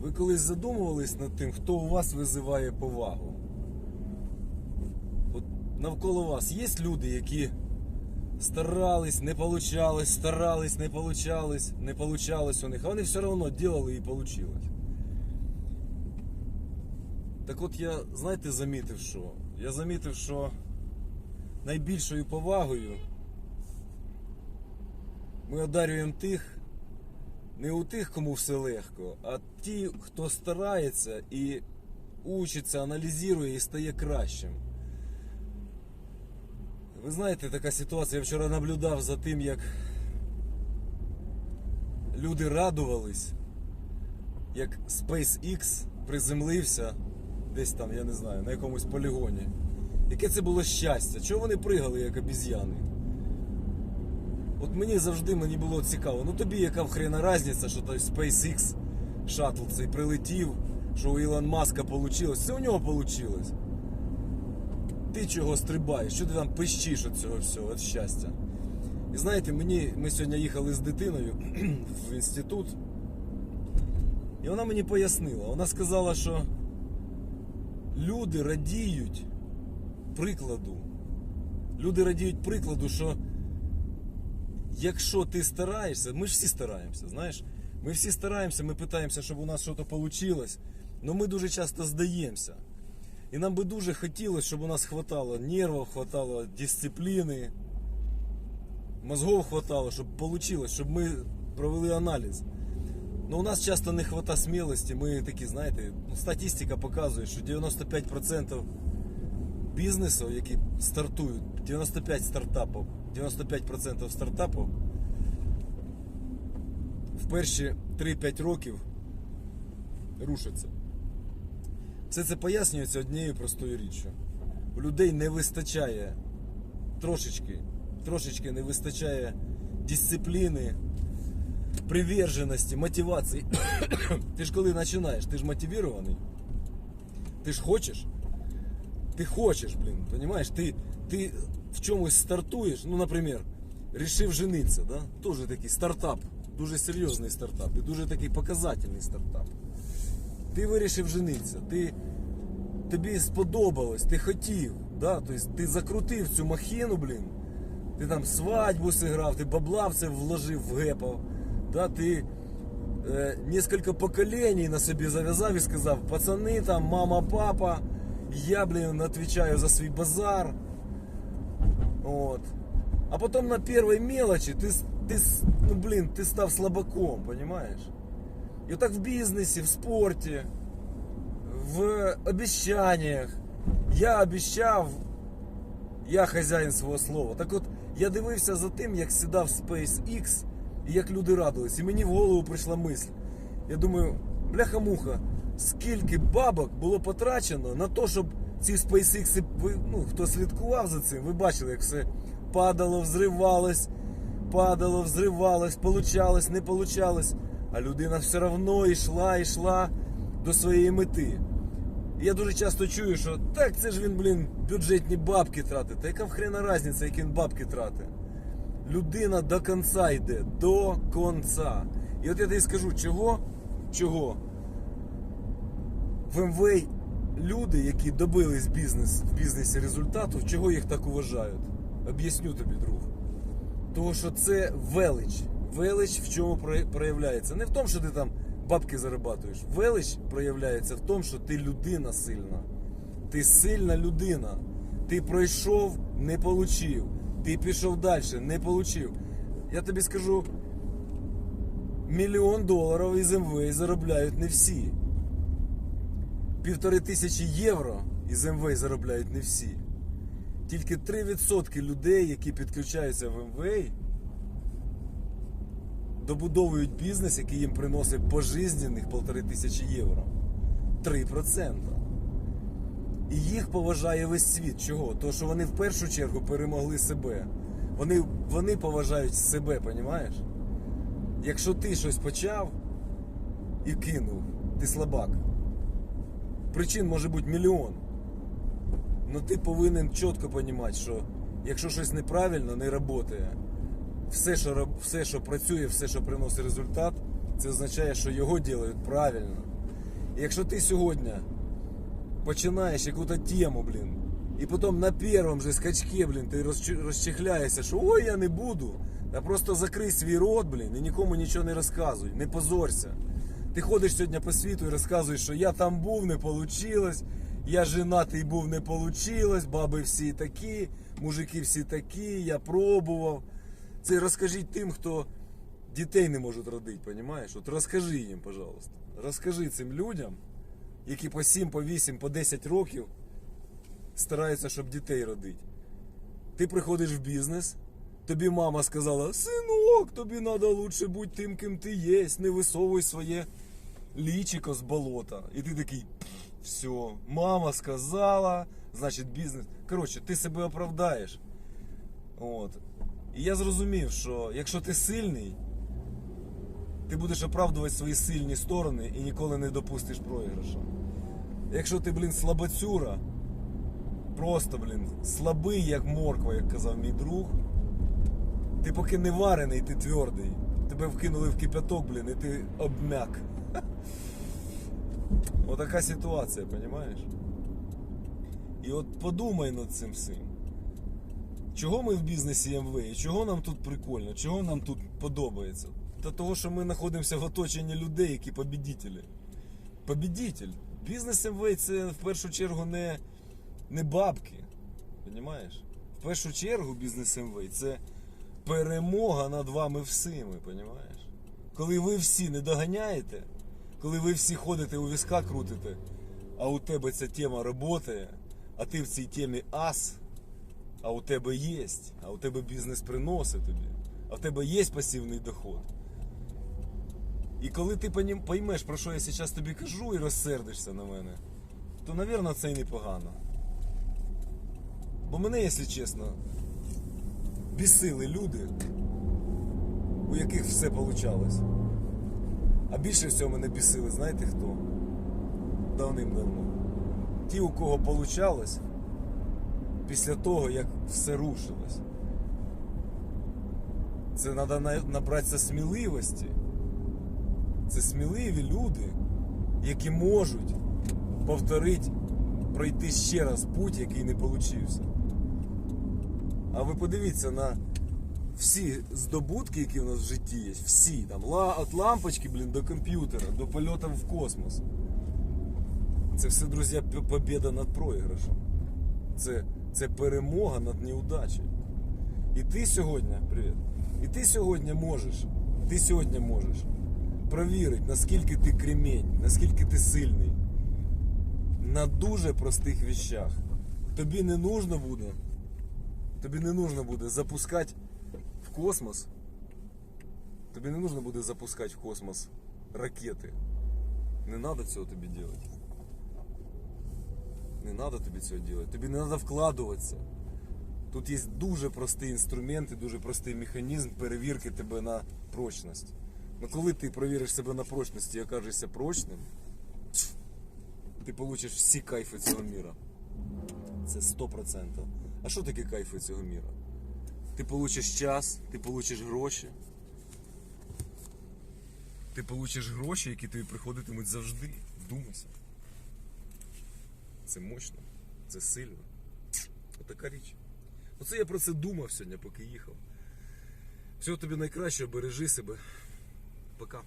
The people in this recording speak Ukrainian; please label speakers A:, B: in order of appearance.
A: Ви колись задумувались над тим, хто у вас визиває повагу? От навколо вас є люди, які старались, не получалось, старались, не получалось, не получалось у них, а вони все одно делали і получилось. Так от я, знаєте, замітив, що? Я замітив, що найбільшою повагою ми одарюємо тих, не у тих, кому все легко, а ті, хто старається і учиться, аналізує і стає кращим. Ви знаєте, така ситуація, я вчора наблюдав за тим, як люди радувались, як SpaceX приземлився десь там, я не знаю, на якомусь полігоні. Яке це було щастя? Чого вони пригали, як обіз'яни? От мені завжди мені було цікаво. Ну тобі яка хрена різниця, що той SpaceX шаттл цей прилетів, що у Ілон Маска вийшло. Це у нього вийшло. Ти чого стрибаєш? Що ти там пищиш від цього всього, від щастя? І знаєте, мені, ми сьогодні їхали з дитиною в інститут, і вона мені пояснила. Вона сказала, що люди радіють прикладу. Люди радіють прикладу, що якщо ти стараєшся, ми ж всі стараємося, знаєш, ми всі стараємося, ми питаємося, щоб у нас щось вийшло, але ми дуже часто здаємося. І нам би дуже хотілося, щоб у нас хватало нервів, хватало дисципліни, мозгов хватало, щоб вийшло, щоб ми провели аналіз. Но у нас часто не хватає смілості. Ми такі, знаєте, ну, статистика показує, що 95% бізнесу, які стартують, 95 стартапів, 95% стартапів в перші 3-5 років рушаться. Все це пояснюється однією простою річчю. У людей не вистачає трошечки, трошечки не вистачає дисципліни, приверженості, мотивації. ти ж коли починаєш, ти ж мотивірований. Ти ж хочеш. Ти хочеш, блін, понимаешь? Ти, ти в чомусь стартуєш, ну, наприклад, рішив жениться, да? Тоже такий стартап, дуже серйозний стартап і дуже такий показательний стартап. Ти вирішив жениться, ти, тобі сподобалось, ти хотів, да? тобто ти закрутив цю махіну, блін. Ти там свадьбу зіграв, ти бабла в це вложив, вгепав. Да? Ти е, несколько поколений на собі зав'язав і сказав, пацани там, мама, папа, я, блін, отвечаю за свій базар. Вот. А потом на первой мелочи ты, с- ты, с- ну, блин, ты став слабаком, понимаешь? И вот так в бизнесе, в спорте, в обещаниях. Я обіцяв, я хазяїн свого слова. Так от, я дивився за тим, як сідав SpaceX і як люди радились. І мені в голову прийшла мисль. Я думаю, бляха-муха, скільки бабок було потрачено на те, щоб ці SpaceX, ну, хто слідкував за цим, ви бачили, як все падало, взривалось, падало, взривалось, получалось, не получалось. А людина все одно йшла, йшла до своєї мети. Я дуже часто чую, що так це ж він, блін, бюджетні бабки тратить. Та яка в хрена різниця, які він бабки тратить? Людина до кінця йде, до кінця. І от я тобі скажу, чого? Чого? В МВ люди, які добились бізнес, в бізнесі результату, чого їх так уважають? Об'ясню тобі, друг. Тому що це велич. Велич в чому проявляється? Не в тому, що ти там бабки зарабатуєш. Велич проявляється в тому, що ти людина сильна. Ти сильна людина. Ти пройшов, не получив. Ти пішов далі, не получив. Я тобі скажу, мільйон доларів із МВ заробляють не всі. Півтори тисячі євро із МВ заробляють не всі. Тільки 3% людей, які підключаються в МВ, добудовують бізнес, який їм приносить пожизненних полтори тисячі євро. 3%. І їх поважає весь світ. Чого? Тому що вони в першу чергу перемогли себе. Вони, вони поважають себе, понімаєш? Якщо ти щось почав і кинув, ти слабак. Причин може бути мільйон. Ну ти повинен чітко розуміти, що якщо щось неправильно не працює, все, що, все, що працює, все, що приносить результат, це означає, що його роблять правильно. І якщо ти сьогодні починаєш якусь тему, блін, і потім на першому же скачке, блін, ти розчехляєшся, що ой, я не буду. Та просто закрий свій рот, блін, і нікому нічого не розказуй, не позорся. Ти ходиш сьогодні по світу і розказуєш, що я там був, не вийшло, я женатий був, не вийшло, баби всі такі, мужики всі такі, я пробував. Це розкажіть тим, хто дітей не можуть родити, розумієш? От розкажи їм, пожалуйста. Розкажи цим людям, які по 7, по 8, по 10 років стараються, щоб дітей родити. Ти приходиш в бізнес, тобі мама сказала: синок, тобі треба лучше бути тим, ким ти є, не висовуй своє лічико з болота. І ти такий, все, мама сказала, значить бізнес. Коротше, ти себе оправдаєш. От. І я зрозумів, що якщо ти сильний, ти будеш оправдувати свої сильні сторони і ніколи не допустиш програшу. Якщо ти, блін, слабоцюра, просто, блін, слабий, як морква, як казав мій друг, ти поки не варений, ти твердий. Тебе вкинули в кипяток, блін, і ти обмяк. Отака ситуація, розумієш? І от подумай над цим всім. Чого ми в бізнесі МВ і чого нам тут прикольно, чого нам тут подобається? Та того, що ми знаходимося в оточенні людей, які побідітелі. Побідітель. Бізнес МВ це в першу чергу не, не бабки. Понімаєш? В першу чергу бізнес МВ це перемога над вами всіми, понімаєш? Коли ви всі не доганяєте, коли ви всі ходите у візка крутите, а у тебе ця тема працює, а ти в цій темі ас, а у тебе є, а у тебе бізнес приносить тобі, а в тебе є пасивний доход. І коли ти поймеш, про що я зараз тобі кажу, і розсердишся на мене, то, мабуть, це і непогано. Бо мене, якщо чесно, бісили люди, у яких все вийшло. А більше всього мене бісили, знаєте хто? Давним-давно. Ті, у кого вийшло, після того, як все рушилось. Це треба набратися сміливості. Це сміливі люди, які можуть повторити, пройти ще раз путь, який не получився. А ви подивіться на всі здобутки, які в нас в житті є, всі там, від лампочки, блін, до комп'ютера, до польоту в космос. Це все, друзі, побіда над проіграшем. Це, це перемога над неудачею. І ти сьогодні, привіт, і ти сьогодні можеш, ти сьогодні можеш провірити, наскільки ти кремінь, наскільки ти сильний. На дуже простих вещах. Тобі не нужно буде, тобі не нужно буде запускати в космос. Тобі не нужно буде запускати в космос ракети. Не треба цього тобі робити. Не треба тобі цього робити. Тобі не треба вкладуватися. Тут є дуже простий інструмент і дуже простий механізм перевірки тебе на прочність. Ну коли ти перевіриш себе на прочність і окажешся прочним, ти получиш всі кайфи цього міра. Це 100%. А що таке кайфи цього міра? Ти получиш час, ти получиш гроші. Ти получиш гроші, які тобі приходитимуть завжди. Вдумайся. Це мощно, це сильно. Отака річ. Оце я про це думав сьогодні, поки їхав. Всього тобі найкращого, бережи себе. Пока.